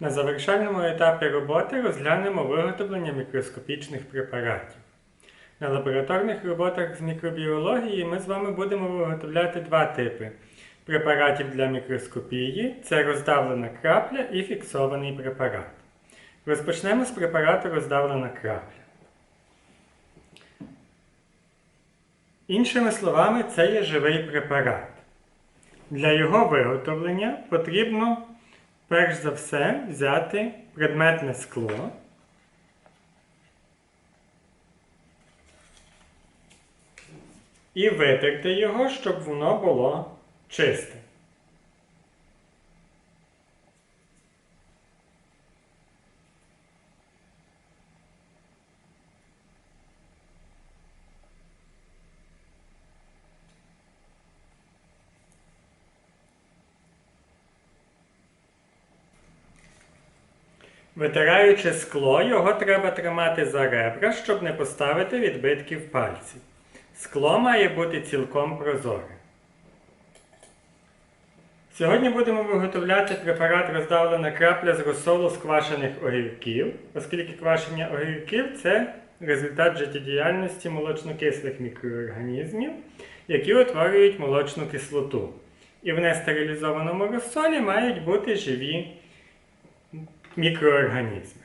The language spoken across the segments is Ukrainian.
На завершальному етапі роботи розглянемо виготовлення мікроскопічних препаратів. На лабораторних роботах з мікробіології ми з вами будемо виготовляти два типи препаратів для мікроскопії це роздавлена крапля і фіксований препарат. Розпочнемо з препарату роздавлена крапля. Іншими словами, це є живий препарат. Для його виготовлення потрібно перш за все взяти предметне скло. І витерти його, щоб воно було чисте. Витираючи скло, його треба тримати за ребра, щоб не поставити відбитків пальців. Скло має бути цілком прозоре. Сьогодні будемо виготовляти препарат роздавлена крапля з розсолу з квашених огірків, оскільки квашення огірків це результат життєдіяльності молочнокислих мікроорганізмів, які утворюють молочну кислоту. І в нестерилізованому розсолі мають бути живі мікроорганізми.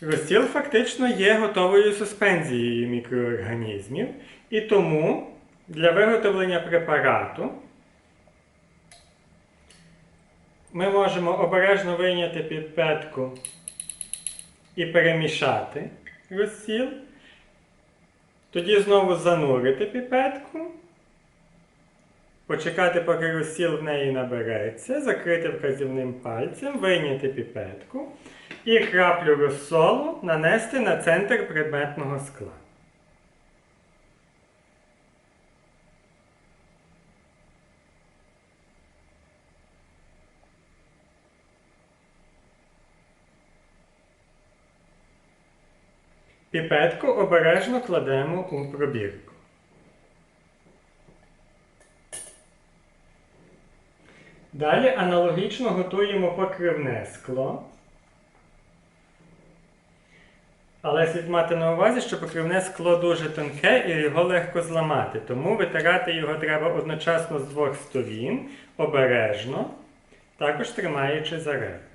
Розтіл фактично є готовою суспензією мікроорганізмів, і тому для виготовлення препарату ми можемо обережно вийняти піпетку і перемішати розсіл, тоді знову занурити піпетку, почекати, поки розсіл в неї набереться, закрити вказівним пальцем, вийняти піпетку і краплю розсолу нанести на центр предметного скла. Піпетку обережно кладемо у пробірку. Далі аналогічно готуємо покривне скло. Але слід мати на увазі, що покривне скло дуже тонке і його легко зламати. Тому витирати його треба одночасно з двох сторін, обережно, також тримаючи за ребра.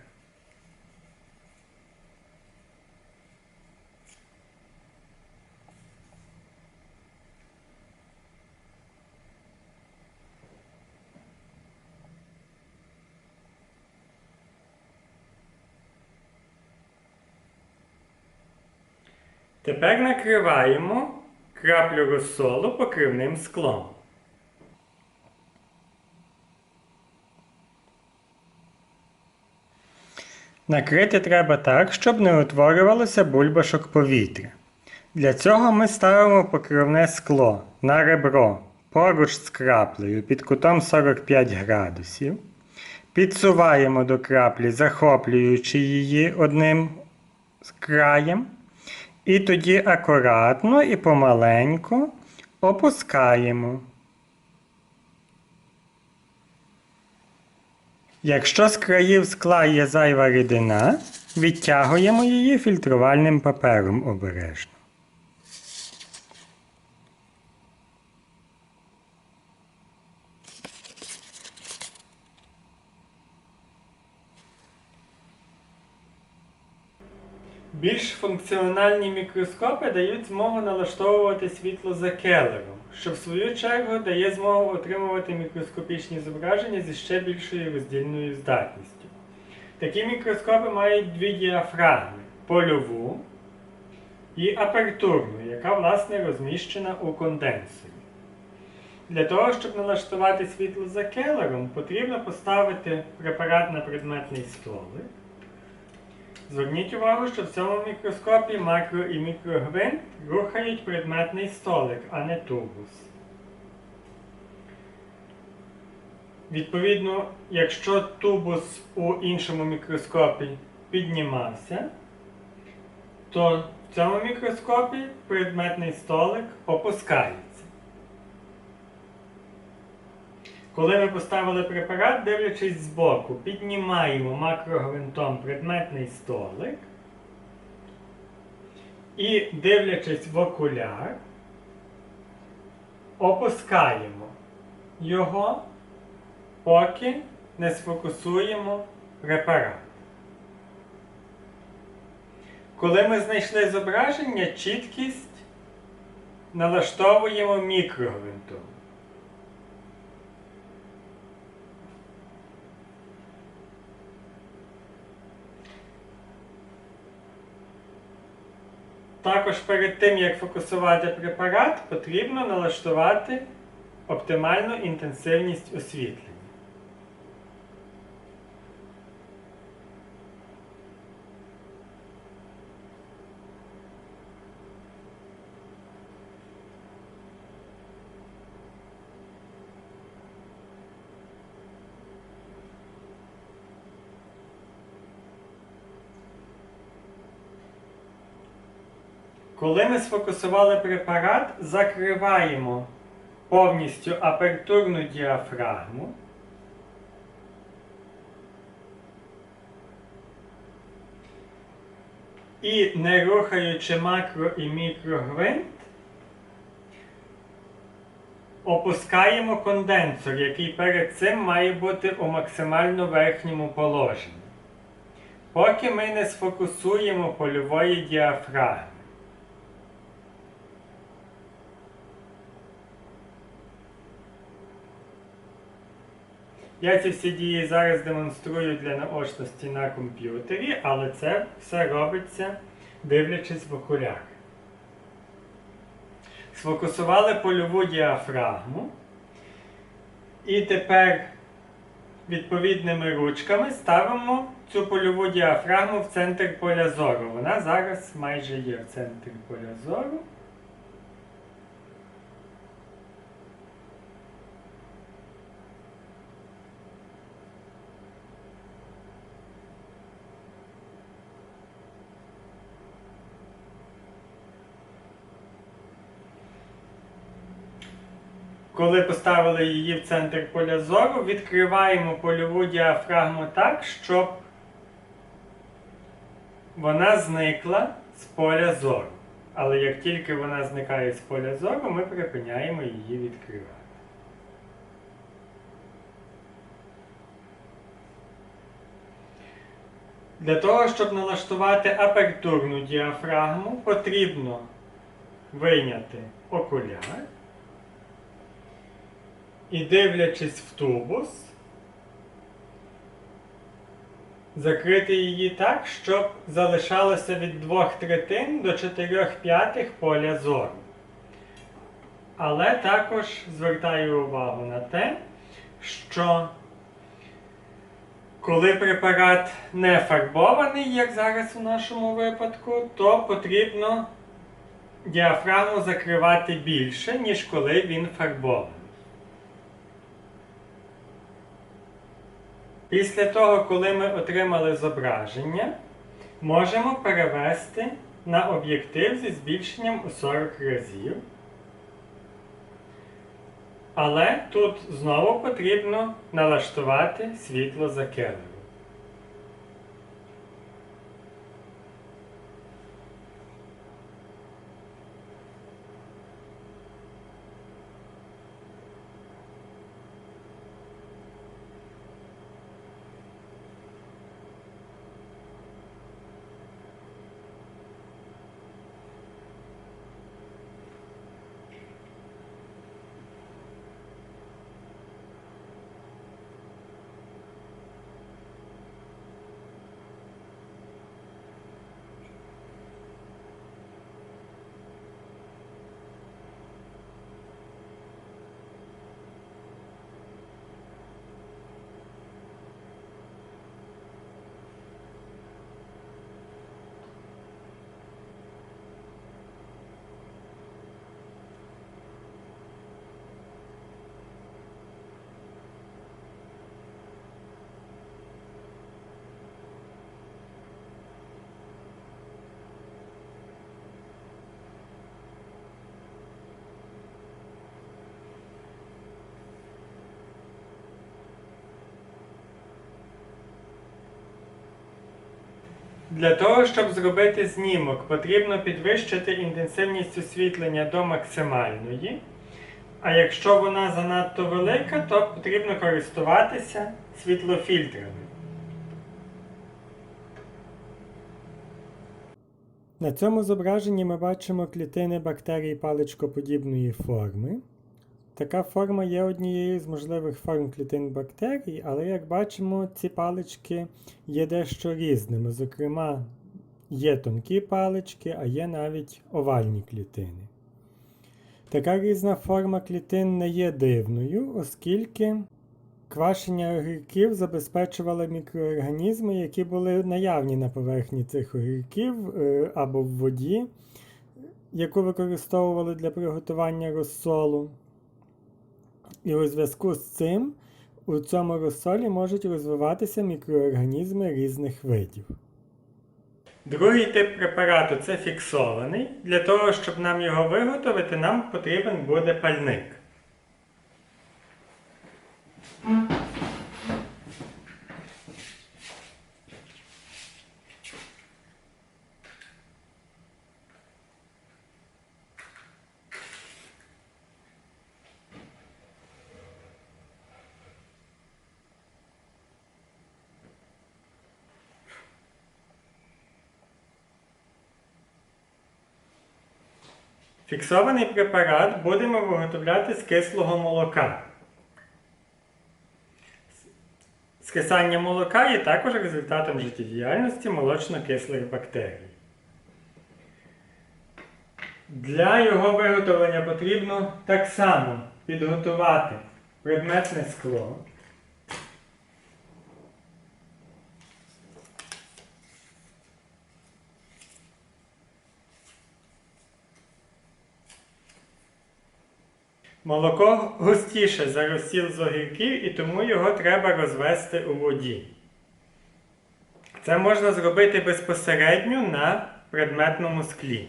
Тепер накриваємо краплю розсолу покривним склом. Накрити треба так, щоб не утворювалося бульбашок повітря. Для цього ми ставимо покривне скло на ребро поруч з краплею під кутом 45 градусів. Підсуваємо до краплі, захоплюючи її одним краєм. І тоді акуратно і помаленьку опускаємо. Якщо з країв скла є зайва рідина, відтягуємо її фільтрувальним папером обережно. Більш функціональні мікроскопи дають змогу налаштовувати світло за келером, що в свою чергу дає змогу отримувати мікроскопічні зображення зі ще більшою роздільною здатністю. Такі мікроскопи мають дві діафрагми польову і апертурну, яка власне розміщена у конденсорі. Для того, щоб налаштувати світло за келером, потрібно поставити препарат на предметний столик. Зверніть увагу, що в цьому мікроскопі макро і мікрогвинт рухають предметний столик, а не тубус. Відповідно, якщо тубус у іншому мікроскопі піднімався, то в цьому мікроскопі предметний столик опускається. Коли ми поставили препарат, дивлячись збоку, піднімаємо макрогвинтом предметний столик і, дивлячись в окуляр, опускаємо його, поки не сфокусуємо препарат. Коли ми знайшли зображення, чіткість налаштовуємо мікрогвинтом. Також перед тим, як фокусувати препарат, потрібно налаштувати оптимальну інтенсивність освітлення. Коли ми сфокусували препарат, закриваємо повністю апертурну діафрагму. І не рухаючи макро і мікрогвинт, опускаємо конденсор, який перед цим має бути у максимально верхньому положенні. Поки ми не сфокусуємо польової діафрагми. Я ці всі дії зараз демонструю для наочності на комп'ютері, але це все робиться дивлячись в окуляр. Сфокусували польову діафрагму. І тепер відповідними ручками ставимо цю польову діафрагму в центр поля зору. Вона зараз майже є в центрі поля зору. Коли поставили її в центр поля зору, відкриваємо польову діафрагму так, щоб вона зникла з поля зору. Але як тільки вона зникає з поля зору, ми припиняємо її відкривати. Для того, щоб налаштувати апертурну діафрагму, потрібно вийняти окуляр. І дивлячись в тубус, закрити її так, щоб залишалося від 2 третин до 4 п'ятих поля зору. Але також звертаю увагу на те, що коли препарат не фарбований, як зараз у нашому випадку, то потрібно діафрагму закривати більше, ніж коли він фарбований. Після того, коли ми отримали зображення, можемо перевести на об'єктив зі збільшенням у 40 разів. Але тут знову потрібно налаштувати світло за келером. Для того, щоб зробити знімок, потрібно підвищити інтенсивність освітлення до максимальної. А якщо вона занадто велика, то потрібно користуватися світлофільтрами. На цьому зображенні ми бачимо клітини бактерій паличкоподібної форми. Така форма є однією з можливих форм клітин бактерій, але як бачимо, ці палички є дещо різними. Зокрема, є тонкі палички, а є навіть овальні клітини. Така різна форма клітин не є дивною, оскільки квашення огірків забезпечувало мікроорганізми, які були наявні на поверхні цих огірків е, або в воді, яку використовували для приготування розсолу. І у зв'язку з цим у цьому розсолі можуть розвиватися мікроорганізми різних видів. Другий тип препарату це фіксований. Для того, щоб нам його виготовити, нам потрібен буде пальник. Фіксований препарат будемо виготовляти з кислого молока. Скисання молока є також результатом життєдіяльності молочно-кислих бактерій. Для його виготовлення потрібно так само підготувати предметне скло. Молоко густіше за розсіл з огірків і тому його треба розвести у воді. Це можна зробити безпосередньо на предметному склі.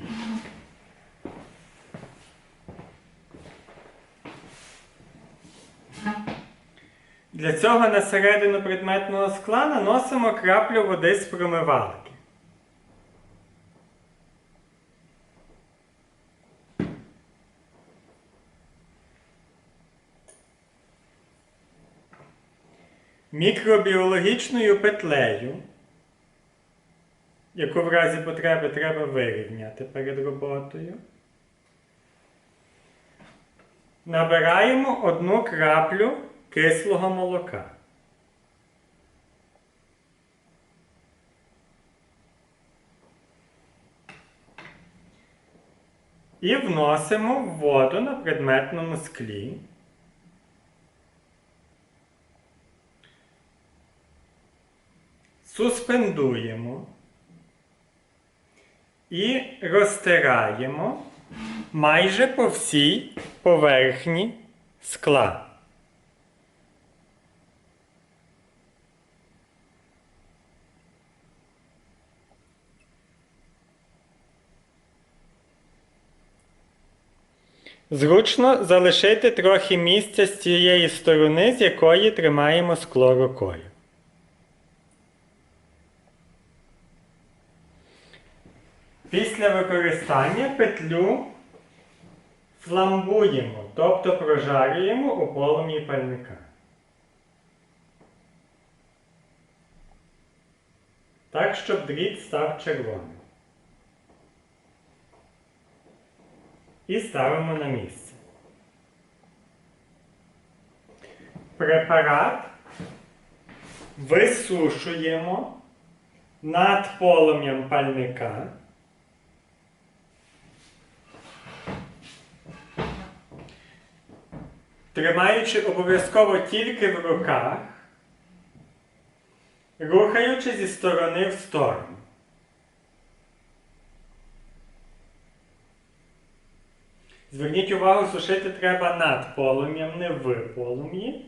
Для цього на середину предметного скла наносимо краплю води з промивалки. Мікробіологічною петлею, яку в разі потреби треба вирівняти перед роботою, набираємо одну краплю кислого молока. І вносимо в воду на предметному склі. Суспендуємо і розтираємо майже по всій поверхні скла. Зручно залишити трохи місця з цієї сторони, з якої тримаємо скло рукою. Після використання петлю фламбуємо, тобто прожарюємо у полум'ї пальника. Так, щоб дріт став червоним. І ставимо на місце. Препарат висушуємо над полум'ям пальника. Тримаючи обов'язково тільки в руках, рухаючи зі сторони в сторону. Зверніть увагу, сушити треба над полум'ям, не в полум'ї.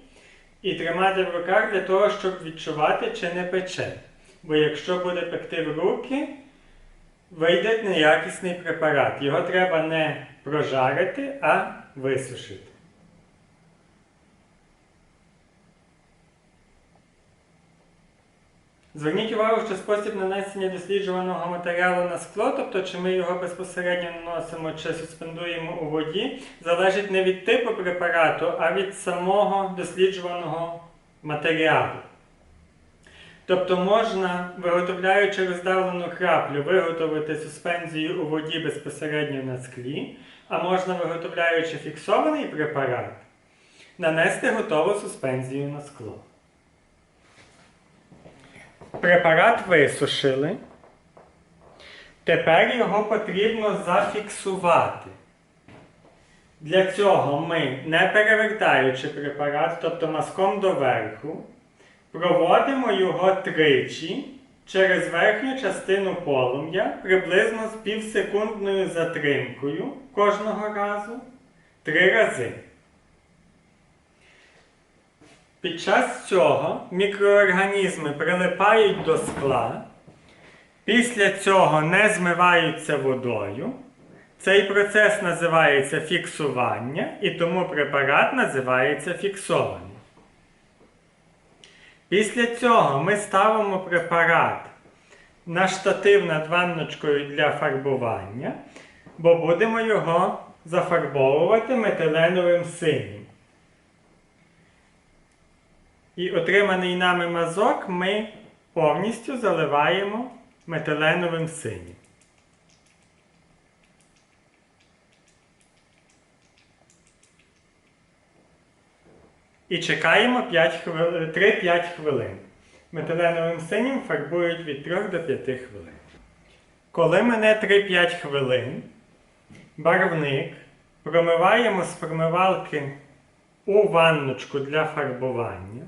І тримати в руках для того, щоб відчувати, чи не пече. Бо якщо буде пекти в руки, вийде неякісний препарат. Його треба не прожарити, а висушити. Зверніть увагу, що спосіб нанесення досліджуваного матеріалу на скло, тобто чи ми його безпосередньо наносимо чи суспендуємо у воді, залежить не від типу препарату, а від самого досліджуваного матеріалу. Тобто можна, виготовляючи роздавлену краплю, виготовити суспензію у воді безпосередньо на склі, а можна, виготовляючи фіксований препарат, нанести готову суспензію на скло. Препарат висушили. Тепер його потрібно зафіксувати. Для цього ми, не перевертаючи препарат, тобто мазком доверху, проводимо його тричі через верхню частину полум'я приблизно з півсекундною затримкою кожного разу три рази. Під час цього мікроорганізми прилипають до скла, після цього не змиваються водою. Цей процес називається фіксування, і тому препарат називається фіксований. Після цього ми ставимо препарат на штатив над ванночкою для фарбування, бо будемо його зафарбовувати метиленовим синім. І отриманий нами мазок ми повністю заливаємо метиленовим синім. І чекаємо 3-5 хвилин. Метиленовим синім фарбують від 3 до 5 хвилин. Коли мине 3-5 хвилин, барвник промиваємо з промивалки у ванночку для фарбування,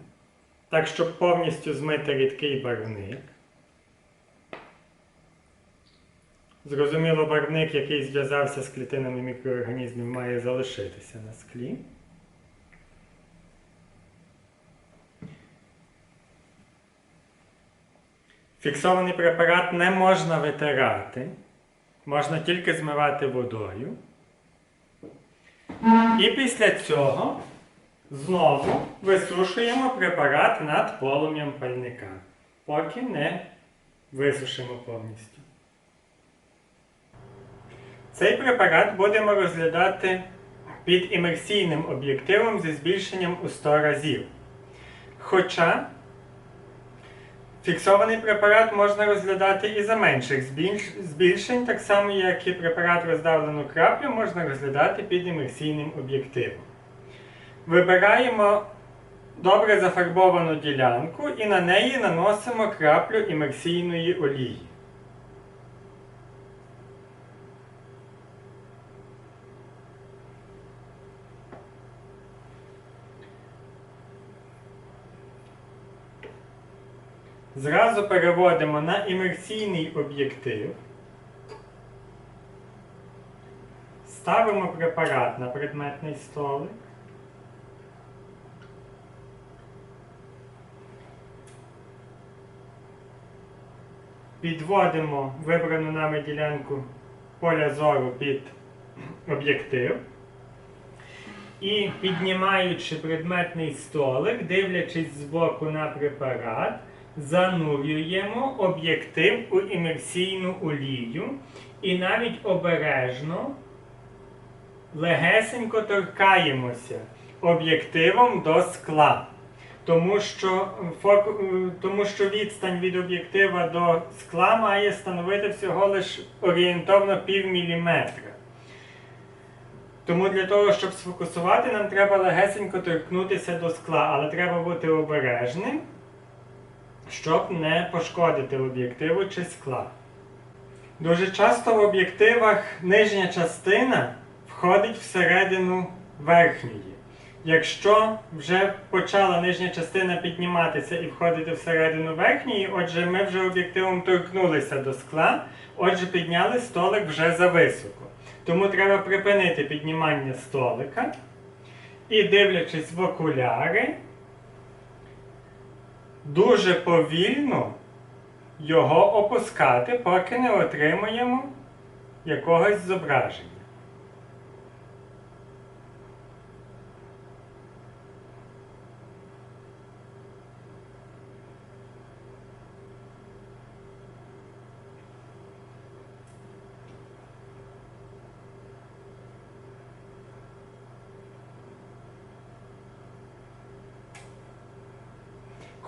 так, щоб повністю змити рідкий барвник. Зрозуміло, барвник, який зв'язався з клітинами мікроорганізмів, має залишитися на склі. Фіксований препарат не можна витирати, можна тільки змивати водою. І після цього знову висушуємо препарат над полум'ям пальника, поки не висушимо повністю. Цей препарат будемо розглядати під імерсійним об'єктивом зі збільшенням у 100 разів. Хоча Фіксований препарат можна розглядати і за менших збільшень, так само, як і препарат роздавлену краплю можна розглядати під імерсійним об'єктивом. Вибираємо добре зафарбовану ділянку і на неї наносимо краплю імерсійної олії. Зразу переводимо на імерсійний об'єктив. Ставимо препарат на предметний столик. Підводимо вибрану нами ділянку поля зору під об'єктив. І піднімаючи предметний столик, дивлячись збоку на препарат, занурюємо об'єктив у імерсійну олію і навіть обережно легесенько торкаємося об'єктивом до скла. Тому що тому що відстань від об'єктива до скла має становити всього лише орієнтовно пів міліметра. Тому для того, щоб сфокусувати, нам треба легесенько торкнутися до скла, але треба бути обережним щоб не пошкодити об'єктиву чи скла. Дуже часто в об'єктивах нижня частина входить всередину верхньої. Якщо вже почала нижня частина підніматися і входити всередину верхньої, отже, ми вже об'єктивом торкнулися до скла, отже, підняли столик вже зависоко. Тому треба припинити піднімання столика і, дивлячись в окуляри, дуже повільно його опускати, поки не отримаємо якогось зображення.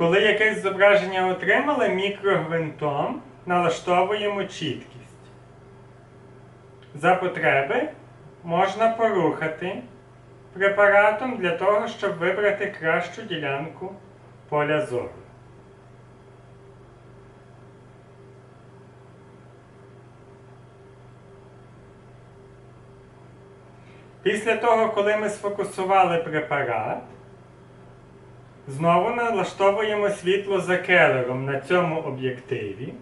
Коли якесь зображення отримали, мікрогвинтом налаштовуємо чіткість. За потреби можна порухати препаратом для того, щоб вибрати кращу ділянку поля зору. Після того, коли ми сфокусували препарат, знову налаштовуємо світло за келером на цьому об'єктиві.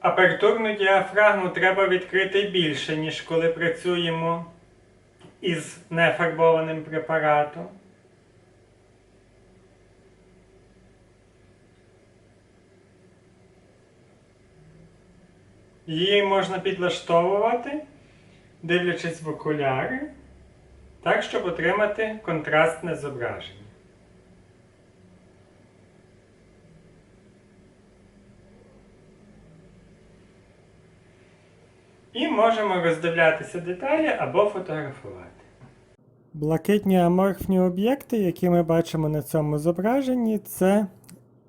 Апертурну діафрагму треба відкрити більше, ніж коли працюємо із нефарбованим препаратом. Її можна підлаштовувати, дивлячись в окуляри, так, щоб отримати контрастне зображення. І можемо роздивлятися деталі або фотографувати. Блакитні аморфні об'єкти, які ми бачимо на цьому зображенні, це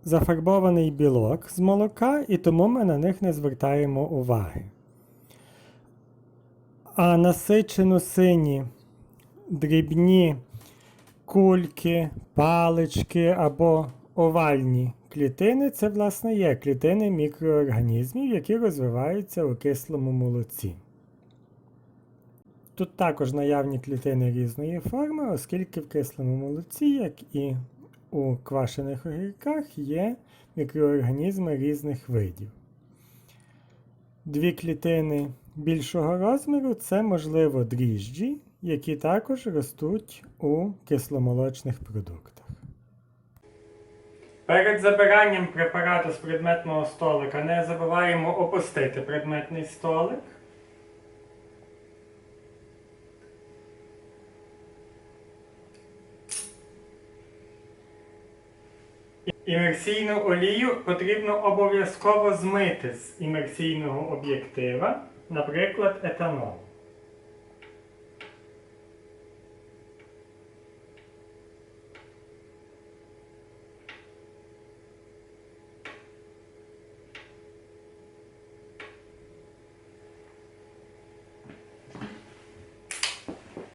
зафарбований білок з молока, і тому ми на них не звертаємо уваги. А насичено сині дрібні кульки, палички або овальні клітини це, власне, є клітини мікроорганізмів, які розвиваються у кислому молоці. Тут також наявні клітини різної форми, оскільки в кислому молоці, як і у квашених огірках, є мікроорганізми різних видів. Дві клітини більшого розміру це, можливо, дріжджі, які також ростуть у кисломолочних продуктах. Перед забиранням препарату з предметного столика не забуваємо опустити предметний столик. Імерсійну олію потрібно обов'язково змити з імерсійного об'єктива, наприклад, етанол.